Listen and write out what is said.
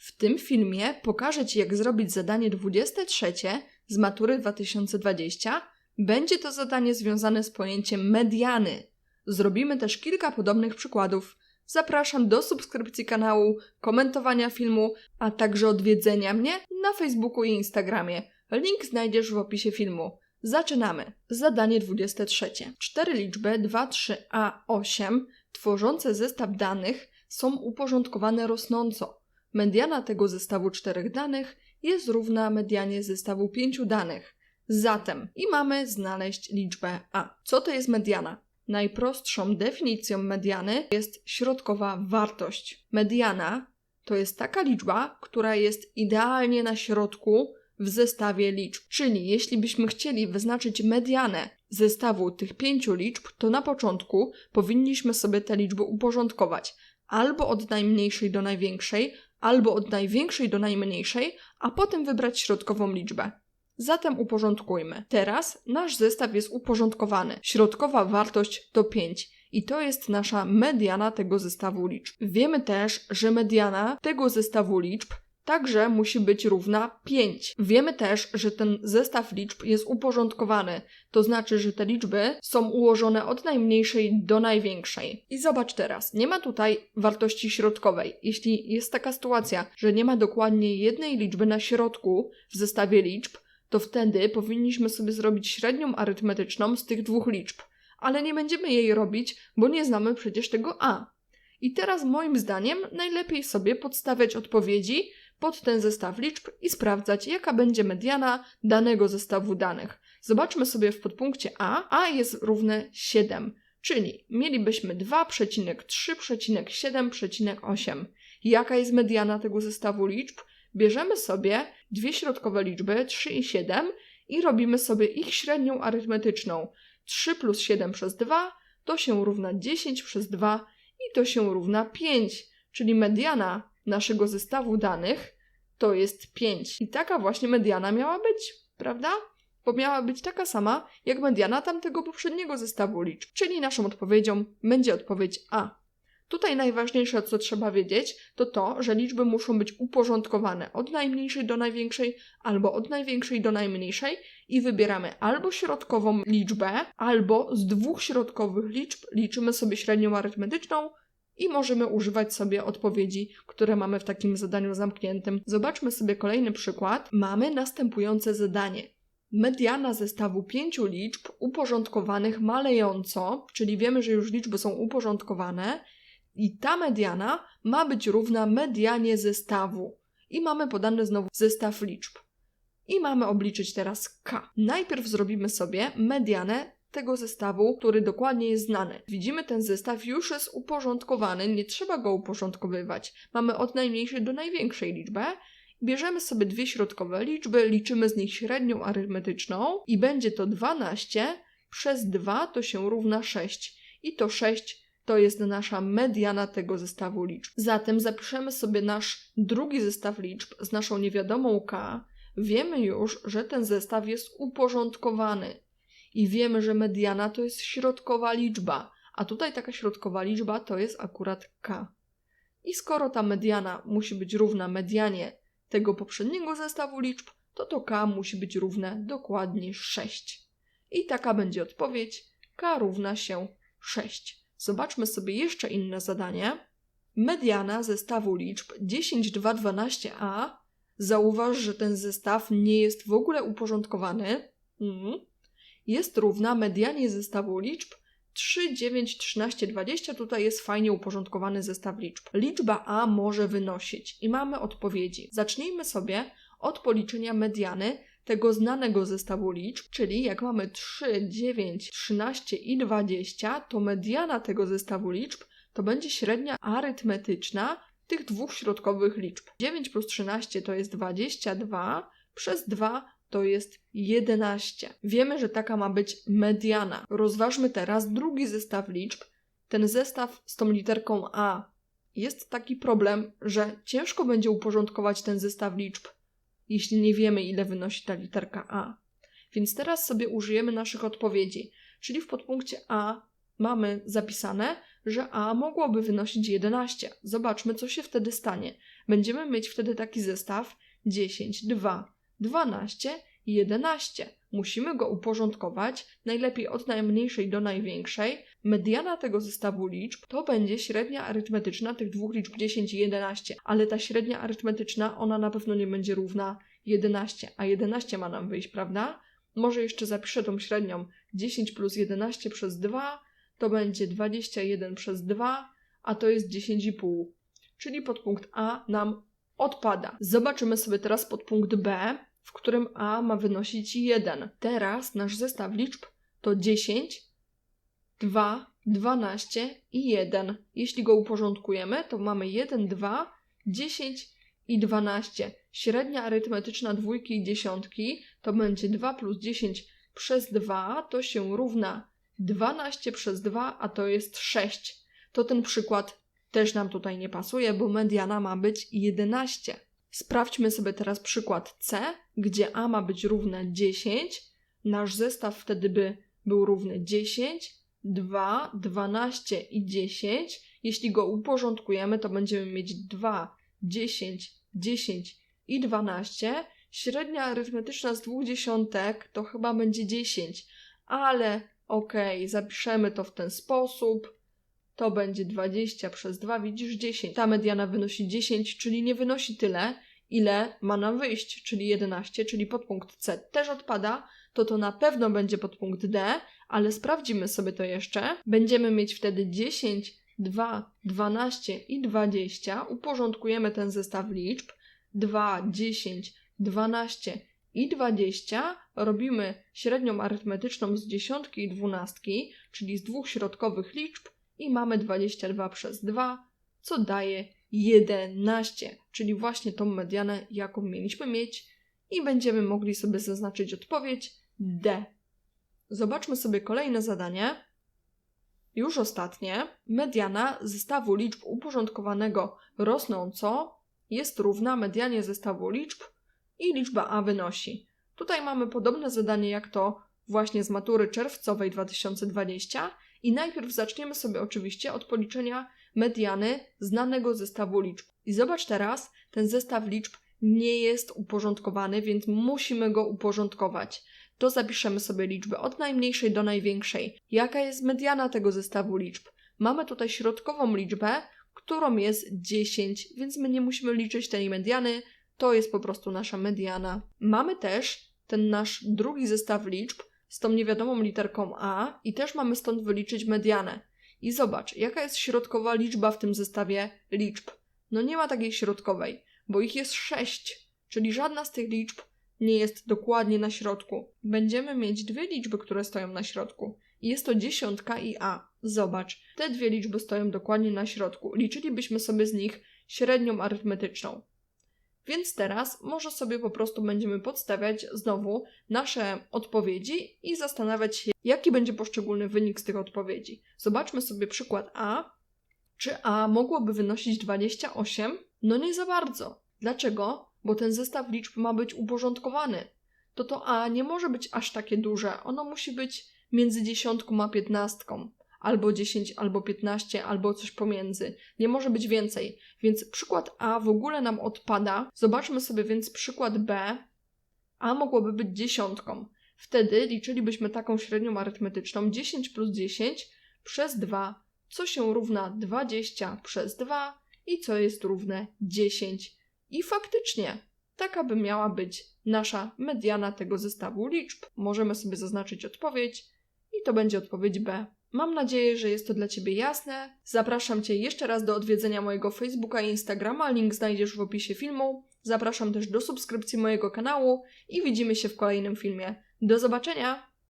W tym filmie pokażę Ci, jak zrobić zadanie 23 z matury 2020. Będzie to zadanie związane z pojęciem mediany. Zrobimy też kilka podobnych przykładów. Zapraszam do subskrypcji kanału, komentowania filmu, a także odwiedzenia mnie na Facebooku i Instagramie. Link znajdziesz w opisie filmu. Zaczynamy. Zadanie 23. Cztery liczby 2, 3, a 8 tworzące zestaw danych są uporządkowane rosnąco. Mediana tego zestawu czterech danych jest równa medianie zestawu pięciu danych. Zatem i mamy znaleźć liczbę a. Co to jest mediana? Najprostszą definicją mediany jest środkowa wartość. Mediana to jest taka liczba, która jest idealnie na środku w zestawie liczb. Czyli jeśli byśmy chcieli wyznaczyć medianę zestawu tych pięciu liczb, to na początku powinniśmy sobie te liczby uporządkować albo od najmniejszej do największej, albo od największej do najmniejszej, a potem wybrać środkową liczbę. Zatem uporządkujmy. Teraz nasz zestaw jest uporządkowany. Środkowa wartość to 5 i to jest nasza mediana tego zestawu liczb. Wiemy też, że mediana tego zestawu liczb także musi być równa 5. Wiemy też, że ten zestaw liczb jest uporządkowany, to znaczy, że te liczby są ułożone od najmniejszej do największej. I zobacz teraz, nie ma tutaj wartości środkowej. Jeśli jest taka sytuacja, że nie ma dokładnie jednej liczby na środku w zestawie liczb, to wtedy powinniśmy sobie zrobić średnią arytmetyczną z tych dwóch liczb. Ale nie będziemy jej robić, bo nie znamy przecież tego a. I teraz moim zdaniem najlepiej sobie podstawiać odpowiedzi pod ten zestaw liczb i sprawdzać, jaka będzie mediana danego zestawu danych. Zobaczmy sobie w podpunkcie A. A jest równe 7, czyli mielibyśmy 2,3,7,8. Jaka jest mediana tego zestawu liczb? Bierzemy sobie dwie środkowe liczby 3 i 7 i robimy sobie ich średnią arytmetyczną. 3 plus 7 przez 2 to się równa 10 przez 2 i to się równa 5, czyli mediana naszego zestawu danych to jest 5. I taka właśnie mediana miała być, prawda? Bo miała być taka sama jak mediana tamtego poprzedniego zestawu liczb, czyli naszą odpowiedzią będzie odpowiedź A. Tutaj najważniejsze, co trzeba wiedzieć, to to, że liczby muszą być uporządkowane od najmniejszej do największej, albo od największej do najmniejszej i wybieramy albo środkową liczbę, albo z dwóch środkowych liczb liczymy sobie średnią arytmetyczną i możemy używać sobie odpowiedzi, które mamy w takim zadaniu zamkniętym. Zobaczmy sobie kolejny przykład. Mamy następujące zadanie. Mediana zestawu pięciu liczb uporządkowanych malejąco, czyli wiemy, że już liczby są uporządkowane, i ta mediana ma być równa medianie zestawu. I mamy podany znowu zestaw liczb. I mamy obliczyć teraz k. Najpierw zrobimy sobie medianę tego zestawu, który dokładnie jest znany. Widzimy, ten zestaw już jest uporządkowany, nie trzeba go uporządkowywać. Mamy od najmniejszej do największej liczbę. Bierzemy sobie dwie środkowe liczby, liczymy z nich średnią arytmetyczną i będzie to 12 przez 2 to się równa 6. I to 6 to jest nasza mediana tego zestawu liczb. Zatem zapiszemy sobie nasz drugi zestaw liczb z naszą niewiadomą k. Wiemy już, że ten zestaw jest uporządkowany i wiemy, że mediana to jest środkowa liczba, a tutaj taka środkowa liczba to jest akurat k. I skoro ta mediana musi być równa medianie tego poprzedniego zestawu liczb, to to k musi być równe dokładnie 6. I taka będzie odpowiedź. k równa się 6. Zobaczmy sobie jeszcze inne zadanie. Mediana zestawu liczb 10, 2, 12a. Zauważ, że ten zestaw nie jest w ogóle uporządkowany. Mm jest równa medianie zestawu liczb 3, 9, 13, 20. Tutaj jest fajnie uporządkowany zestaw liczb. Liczba A może wynosić i mamy odpowiedzi. Zacznijmy sobie od policzenia mediany tego znanego zestawu liczb, czyli jak mamy 3, 9, 13 i 20, to mediana tego zestawu liczb to będzie średnia arytmetyczna tych dwóch środkowych liczb. 9 plus 13 to jest 22, przez 2 to jest 11. Wiemy, że taka ma być mediana. Rozważmy teraz drugi zestaw liczb, ten zestaw z tą literką A. Jest taki problem, że ciężko będzie uporządkować ten zestaw liczb, jeśli nie wiemy, ile wynosi ta literka A. Więc teraz sobie użyjemy naszych odpowiedzi, czyli w podpunkcie A mamy zapisane, że A mogłoby wynosić 11. Zobaczmy, co się wtedy stanie. będziemy mieć wtedy taki zestaw 10, 2, 12 i 11. Musimy go uporządkować, najlepiej od najmniejszej do największej. Mediana tego zestawu liczb to będzie średnia arytmetyczna tych dwóch liczb 10 i 11, ale ta średnia arytmetyczna, ona na pewno nie będzie równa 11, a 11 ma nam wyjść, prawda? Może jeszcze zapiszę tą średnią 10 plus 11 przez 2 to będzie 21 przez 2, a to jest 10,5. Czyli podpunkt A nam odpada. Zobaczymy sobie teraz podpunkt B, w którym A ma wynosić 1. Teraz nasz zestaw liczb to 10, 2, 12 i 1. Jeśli go uporządkujemy, to mamy 1, 2, 10 i 12. Średnia arytmetyczna dwójki i dziesiątki to będzie 2 plus 10 przez 2, to się równa 12 przez 2, a to jest 6. To ten przykład też nam tutaj nie pasuje, bo mediana ma być 11. Sprawdźmy sobie teraz przykład C, gdzie A ma być równe 10. Nasz zestaw wtedy by był równy 10, 2, 12 i 10. Jeśli go uporządkujemy, to będziemy mieć 2, 10, 10 i 12. Średnia arytmetyczna z dwóch dziesiątek to chyba będzie 10, ale okej, okay, zapiszemy to w ten sposób. To będzie 20 przez 2, widzisz 10. Ta mediana wynosi 10, czyli nie wynosi tyle, ile ma nam wyjść, czyli 11, czyli podpunkt C też odpada, to to na pewno będzie podpunkt D, ale sprawdzimy sobie to jeszcze. Będziemy mieć wtedy 10, 2, 12 i 20. Uporządkujemy ten zestaw liczb. 2, 10, 12 i 20 robimy średnią arytmetyczną z dziesiątki i dwunastki, czyli z dwóch środkowych liczb i mamy 22 przez 2, co daje 11, czyli właśnie tą medianę, jaką mieliśmy mieć i będziemy mogli sobie zaznaczyć odpowiedź D. Zobaczmy sobie kolejne zadanie. Już ostatnie. Mediana zestawu liczb uporządkowanego rosnąco jest równa medianie zestawu liczb i liczba A wynosi. Tutaj mamy podobne zadanie jak to właśnie z matury czerwcowej 2020 i najpierw zaczniemy sobie oczywiście od policzenia mediany znanego zestawu liczb. I zobacz teraz, ten zestaw liczb nie jest uporządkowany, więc musimy go uporządkować. To zapiszemy sobie liczby od najmniejszej do największej. Jaka jest mediana tego zestawu liczb? Mamy tutaj środkową liczbę, którą jest 10, więc my nie musimy liczyć tej mediany, to jest po prostu nasza mediana. Mamy też ten nasz drugi zestaw liczb z tą niewiadomą literką A i też mamy stąd wyliczyć medianę. I zobacz, jaka jest środkowa liczba w tym zestawie liczb. No nie ma takiej środkowej, bo ich jest 6, czyli żadna z tych liczb nie jest dokładnie na środku. Będziemy mieć dwie liczby, które stoją na środku. I jest to dziesiątka i A. Zobacz, te dwie liczby stoją dokładnie na środku. Liczylibyśmy sobie z nich średnią arytmetyczną. Więc teraz może sobie po prostu będziemy podstawiać znowu nasze odpowiedzi i zastanawiać się, jaki będzie poszczególny wynik z tych odpowiedzi. Zobaczmy sobie przykład A. Czy A mogłoby wynosić 28? No nie za bardzo. Dlaczego? Bo ten zestaw liczb ma być uporządkowany. To to A nie może być aż takie duże. Ono musi być między dziesiątką a piętnastką albo 10, albo 15, albo coś pomiędzy. Nie może być więcej. Więc przykład A w ogóle nam odpada. Zobaczmy sobie więc przykład B. A mogłoby być dziesiątką. Wtedy liczylibyśmy taką średnią arytmetyczną 10 plus 10 przez 2, co się równa 20 przez 2 i co jest równe 10. I faktycznie taka by miała być nasza mediana tego zestawu liczb. Możemy sobie zaznaczyć odpowiedź i to będzie odpowiedź B. Mam nadzieję, że jest to dla Ciebie jasne. Zapraszam Cię jeszcze raz do odwiedzenia mojego Facebooka i Instagrama, link znajdziesz w opisie filmu. Zapraszam też do subskrypcji mojego kanału i widzimy się w kolejnym filmie. Do zobaczenia!